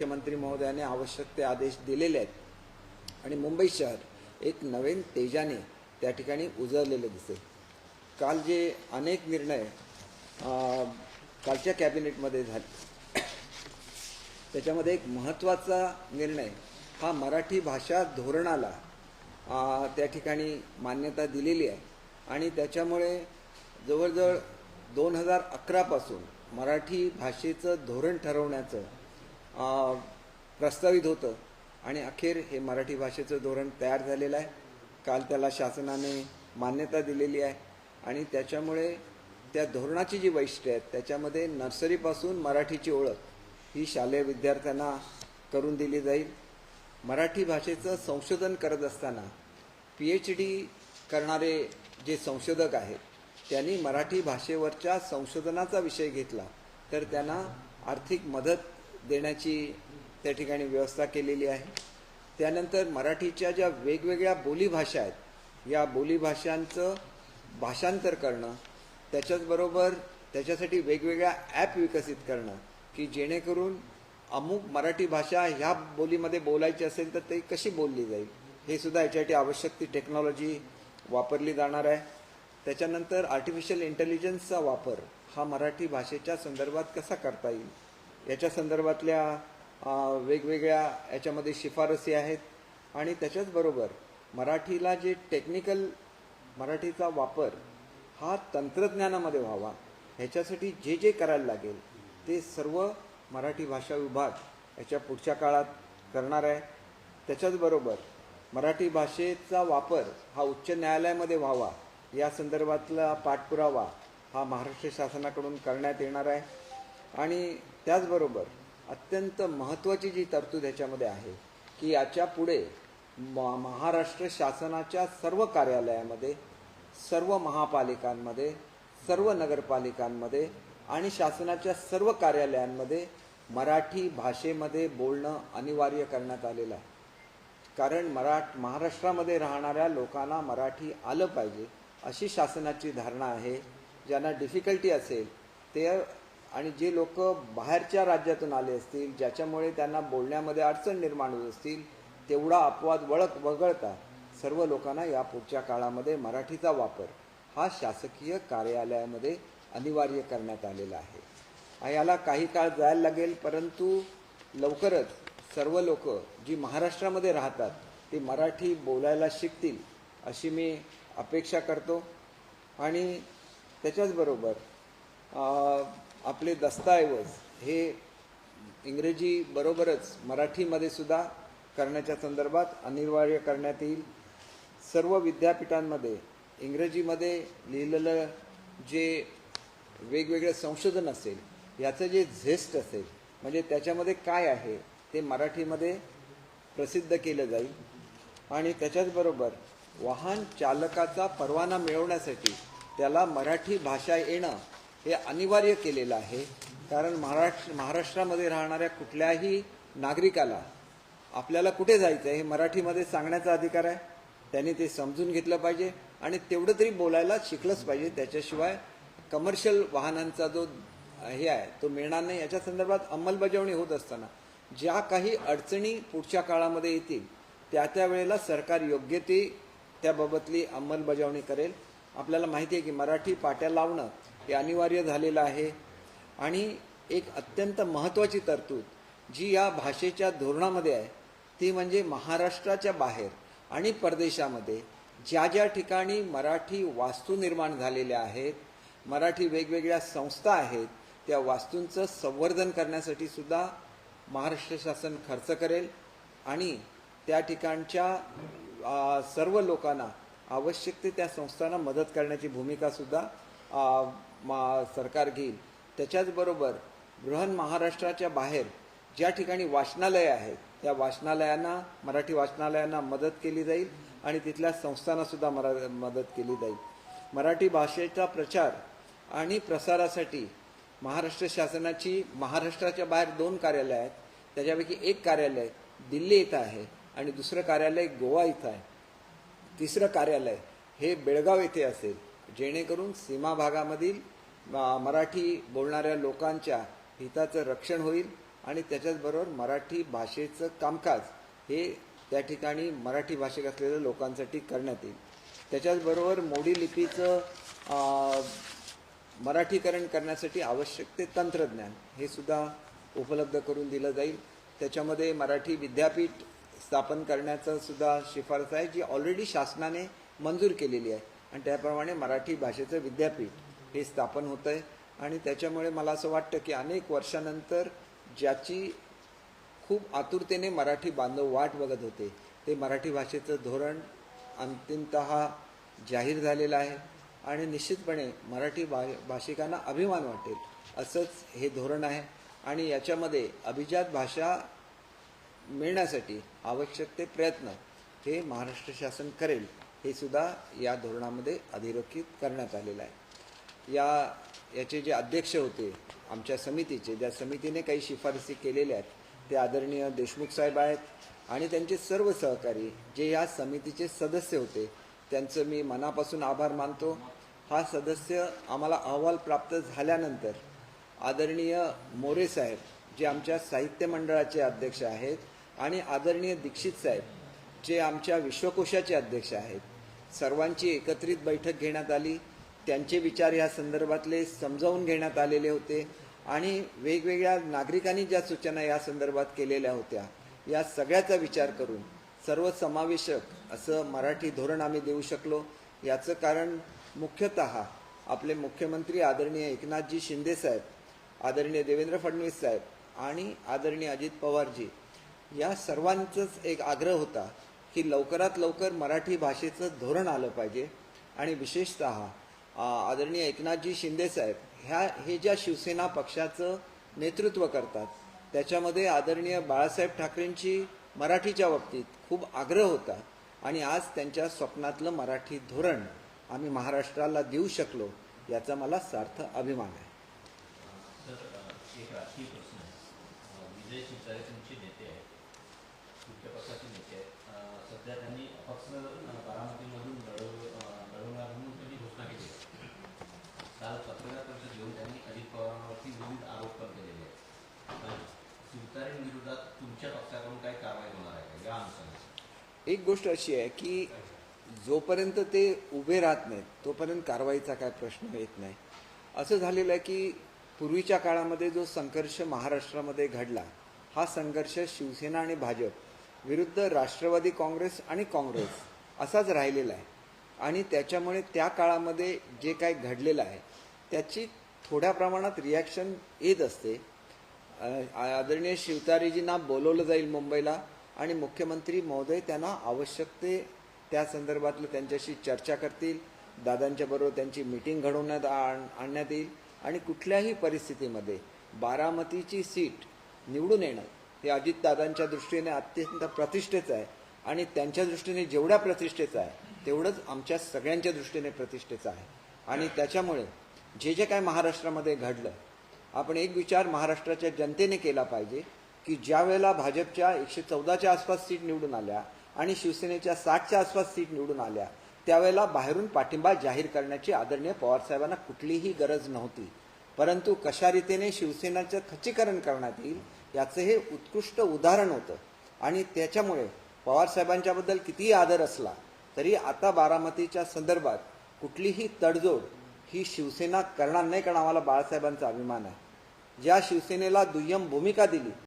मुख्यमंत्री महोदयाने आवश्यक ते आदेश दिलेले आहेत. आणि मुंबई शहर एक नवीन तेजाने त्या ठिकाणी उजळलेलं दिसेल. काल जे अनेक निर्णय कालच्या कॅबिनेटमध्ये झाले. त्याच्यामध्ये एक महत्त्वाचा निर्णय हा मराठी भाषा धोरणाला त्या ठिकाणी मान्यता दिलेली आहे. आणि त्याच्यामुळे जवळजवळ दोन हजार अकरापासून मराठी भाषेचं धोरण ठरवण्याचं प्रस्तावित होतं. आणि अखेर हे मराठी भाषेचं धोरण तयार झालेलं आहे. काल त्याला शासनाने मान्यता दिलेली आहे. आणि त्याच्यामुळे त्या धोरणाची जी वैशिष्ट्य आहेत त्याच्यामध्ये नर्सरीपासून मराठीची ओळख ही शालेय विद्यार्थ्यांना करून दिली जाईल. मराठी भाषेचं संशोधन करत असताना पी एच डी करणारे जे संशोधक आहेत त्यांनी मराठी भाषेवरच्या संशोधनाचा विषय घेतला. तर त्यांना आर्थिक मदत देण्याची त्या ठिकाणी व्यवस्था केलेली आहे. त्यानंतर मराठीच्या ज्या वेगवेगळ्या बोलीभाषा आहेत या बोलीभाषांचं भाषांतर करणं त्याच्याचबरोबर त्याच्यासाठी वेगवेगळ्या ॲप विकसित करणं की जेणेकरून अमुक मराठी भाषा ह्या बोलीमध्ये बोलायची असेल तर ती कशी बोलली जाईल हे सुद्धा याच्यासाठी आवश्यक ती टेक्नॉलॉजी वापरली जाणार आहे. त्याच्यानंतर आर्टिफिशियल इंटेलिजन्सचा वापर हा मराठी भाषेच्या संदर्भात कसा करता येईल याच्या संदर्भातल्या वेगवेगळ्या याच्यामध्ये शिफारसी आहेत. आणि त्याच्याचबरोबर मराठीला जे टेक्निकल मराठीचा वापर हा तंत्रज्ञानामध्ये व्हावा ह्याच्यासाठी जे जे करायला लागेल ते सर्व मराठी भाषा विभाग याच्या पुढच्या काळात करणार आहे. त्याच्याचबरोबर मराठी भाषेचा वापर हा उच्च न्यायालयामध्ये व्हावा या संदर्भातला पाठपुरावा हा महाराष्ट्र शासनाकडून करण्यात येणार आहे. आणि त्याचबरोबर अत्यंत महत्त्वाची जी तरतूद ह्याच्यामध्ये आहे की याच्यापुढे म महाराष्ट्र शासनाच्या सर्व कार्यालयामध्ये सर्व महापालिकांमध्ये सर्व नगरपालिकांमध्ये आणि शासनाच्या सर्व कार्यालयांमध्ये मराठी भाषेमध्ये बोलणं अनिवार्य करण्यात आलेलं आहे. कारण मराठ महाराष्ट्रामध्ये राहणाऱ्या लोकांना मराठी आलं पाहिजे अशी शासनाची धारणा आहे. ज्यांना डिफिकल्टी असेल ते आणि जे लोक बाहेरच्या राज्यातून आले असतील ज्याच्यामुळे त्यांना बोलण्यामध्ये अडचण निर्माण होत असतील तेवढा अपवाद वळख वगळता सर्व लोकांना या पुढच्या काळामध्ये मराठीचा वापर हा शासकीय कार्यालयामध्ये अनिवार्य करण्यात आलेला आहे. याला काही काळ जायला लागेल परंतु लवकरच सर्व लोक जी महाराष्ट्रामध्ये राहतात ती मराठी बोलायला शिकतील अशी मी अपेक्षा करतो. आणि त्याच्याचबरोबर आपले दस्तऐवज हे इंग्रजी बरोबरच मराठीमध्ये सुद्धा करण्याच्या संदर्भात अनिवार्य करण्यात येईल. सर्व विद्यापीठांमध्ये इंग्रजीमध्ये लिहिलेलं जे वेगवेगळं संशोधन असेल याचं जे झेस्ट असेल म्हणजे त्याच्यामध्ये काय आहे ते मराठीमध्ये प्रसिद्ध केलं जाईल. आणि त्याच्याचबरोबर वाहन चालकाचा परवाना मिळवण्यासाठी त्याला मराठी भाषा येणं हे अनिवार्य केलेलं आहे. कारण महाराष्ट्र महाराष्ट्रामध्ये राहणाऱ्या कुठल्याही नागरिकाला आपल्याला कुठे जायचं आहे हे मराठीमध्ये सांगण्याचा अधिकार आहे. त्यांनी ते समजून घेतलं पाहिजे आणि तेवढं तरी बोलायला शिकलंच पाहिजे. त्याच्याशिवाय कमर्शियल वाहनांचा जो हे आहे तो मिळणार नाही. याच्या संदर्भात अंमलबजावणी होत असताना ज्या काही अडचणी पुढच्या काळामध्ये येतील त्या त्या वेळेला सरकार योग्य ती त्याबाबतली अंमलबजावणी करेल. आपल्याला माहिती आहे की मराठी पाट्या लावणं हे अनिवार्य झालेलं आहे. आणि एक अत्यंत महत्त्वाची तरतूद जी या भाषेच्या धोरणामध्ये आहे ती म्हणजे महाराष्ट्राच्या बाहेर आणि परदेशामध्ये ज्या ज्या ठिकाणी मराठी वास्तू निर्माण झालेल्या आहेत मराठी वेगवेगळ्या संस्था आहेत त्या वास्तूंचं संवर्धन करण्यासाठी सुद्धा महाराष्ट्र शासन खर्च करेल आणि त्या ठिकाणच्या सर्व लोकांना आवश्यक ते त्या संस्थांना मदत करण्याची भूमिकासुद्धा मा सरकार घेईल. त्याच्याचबरोबर बृहन महाराष्ट्राच्या बाहेर ज्या ठिकाणी वाचनालयं आहेत त्या वाचनालयांना मराठी वाचनालयांना मदत केली जाईल आणि तिथल्या संस्थांनासुद्धा मरा मदत केली जाईल. मराठी भाषेचा प्रचार आणि प्रसारासाठी महाराष्ट्र शासनाची महाराष्ट्राच्या बाहेर दोन कार्यालय आहेत. त्याच्यापैकी एक कार्यालय दिल्ली इथं आहे आणि दुसरं कार्यालय गोवा इथं आहे. तिसरं कार्यालय हे बेळगाव येथे असेल. जेणेकरून सीमा भागामधील मराठी बोलणाऱ्या लोकांच्या हिताचं रक्षण होईल आणि त्याच्याचबरोबर मराठी भाषेचं कामकाज हे त्या ठिकाणी मराठी भाषिक असलेल्या लोकांसाठी करण्यात येईल. त्याच्याचबरोबर मोडी लिपीचं मराठीकरण करण्यासाठी आवश्यक ते तंत्रज्ञान हे सुद्धा उपलब्ध करून दिलं जाईल. त्याच्यामध्ये मराठी विद्यापीठ स्थापन करण्याचं सुद्धा शिफारस आहे जी ऑलरेडी शासनाने मंजूर केलेली आहे. आणि त्याप्रमाणे मराठी भाषेचं विद्यापीठ हे स्थापन होतं आहे आणि त्याच्यामुळे मला असं वाटतं की अनेक वर्षानंतर ज्याची खूप आतुरतेने मराठी बांधव वाट बघत होते ते मराठी भाषेचं धोरण अंतिमत जाहीर झालेलं आहे. आणि निश्चितपणे मराठी भा भाषिकांना अभिमान वाटेल असंच हे धोरण आहे. आणि याच्यामध्ये अभिजात भाषा मिळण्यासाठी आवश्यक ते प्रयत्न हे महाराष्ट्र शासन करेल. हे सुद्धा या धोरणामध्ये अधोरेखित करण्यात आलेलं आहे. या याचे जे अध्यक्ष होते आमच्या समितीचे ज्या समितीने काही शिफारसी केलेल्या आहेत ते आदरणीय देशमुख साहेब आहेत आणि त्यांचे सर्व सहकारी जे या समितीचे सदस्य होते त्यांचं मी मनापासून आभार मानतो. हा सदस्य आम्हाला अहवाल प्राप्त झाल्यानंतर आदरणीय मोरे साहेब जे आमच्या साहित्य मंडळाचे अध्यक्ष आहेत आणि आदरणीय दीक्षित साहेब जे आमच्या विश्वकोशाचे अध्यक्ष आहेत सर्वांची एकत्रित बैठक घेण्यात आली. त्यांचे विचार या संदर्भातले समजावून घेण्यात आलेले होते आणि वेगवेगळ्या नागरिकांनी ज्या सूचना या संदर्भात केलेल्या होत्या या सगळ्याचा विचार करून सर्व समावेशक असं मराठी धोरण आम्ही देऊ शकलो. याचं कारण मुख्यतः आपले मुख्यमंत्री आदरणीय एकनाथजी शिंदे साहेब आदरणीय देवेंद्र फडणवीस साहेब आणि आदरणीय अजित पवारजी या सर्वांचाच एक आग्रह होता की लवकरात लवकर मराठी भाषेचं धोरण आलं पाहिजे. आणि विशेषतः आदरणीय एकनाथजी शिंदेसाहेब ह्या हे ज्या शिवसेना पक्षाचं नेतृत्व करतात त्याच्यामध्ये आदरणीय बाळासाहेब ठाकरेंची मराठीच्या बाबतीत खूप आग्रह होता. आणि आज त्यांच्या स्वप्नातलं मराठी धोरण आम्ही महाराष्ट्राला देऊ शकलो याचा मला सार्थ अभिमान आहे तर अ, एक राजकीय प्रश्न आहे अ, विजय शिवतारे तुमचे नेते आहेत मुख्य पक्षाचे नेते आहेत अ, त्यांनी अपक्ष अ, बारामतीमधून लढव लढवणार म्हणून त्यांनी घोषणा केली. काल पत्रकार परिषद घेऊन त्यांनी अजित पवारांवरती विविध आरोप पण केलेले आहेत. अ, शिवतारेंविरोधात तुमच्या पक्षाकडून काही कारवाई होणार आहे या अनुषंगाने. एक गोष्ट अशी आहे की जोपर्यंत ते उभे राहत नाहीत तोपर्यंत कारवाईचा काय प्रश्न येत नाही. असं झालेलं आहे की पूर्वीच्या काळामध्ये जो संघर्ष महाराष्ट्रामध्ये घडला हा संघर्ष शिवसेना आणि भाजप विरुद्ध राष्ट्रवादी काँग्रेस आणि काँग्रेस असाच राहिलेला आहे. आणि त्याच्यामुळे त्या काळामध्ये जे काय घडलेलं आहे त्याची थोड्या प्रमाणात रिॲक्शन येत असते. आदरणीय शिवतारेजींना बोलवलं जाईल मुंबईला आणि मुख्यमंत्री महोदय त्यांना आवश्यक ते त्या संदर्भातलं त्यांच्याशी चर्चा करतील. दादांच्या बरोबर त्यांची मीटिंग घडवण्यात आण- आणण्यात येईल. आणि कुठल्याही परिस्थितीमध्ये बारामतीची सीट निवडून येणं हे अजितदादांच्या दृष्टीने अत्यंत प्रतिष्ठेचं आहे. आणि त्यांच्या दृष्टीने जेवढ्या प्रतिष्ठेचं आहे तेवढंच आमच्या सगळ्यांच्या दृष्टीने प्रतिष्ठेचं आहे. आणि त्याच्यामुळे जे जे काय महाराष्ट्रामध्ये घडलं आपण एक विचार महाराष्ट्राच्या जनतेने केला पाहिजे की ज्या वेळेला भाजपच्या एकशे चौदाच्या आसपास सीट निवडून आल्या आणि शिवसेनेच्या साठच्या आसपास सीट निवडून आल्या त्यावेळेला बाहेरून पाठिंबा जाहीर करण्याची आदरणीय पवारसाहेबांना कुठलीही गरज नव्हती. परंतु कशा रीतीने शिवसेनाचं खच्चीकरण करण्यात येईल याचं हे उत्कृष्ट उदाहरण होतं. आणि त्याच्यामुळे पवारसाहेबांच्याबद्दल कितीही आदर असला तरी आता बारामतीच्या संदर्भात कुठलीही तडजोड ही शिवसेना करणार नाही कारण आम्हाला बाळासाहेबांचा अभिमान आहे. ज्या शिवसेनेला दुय्यम भूमिका दिली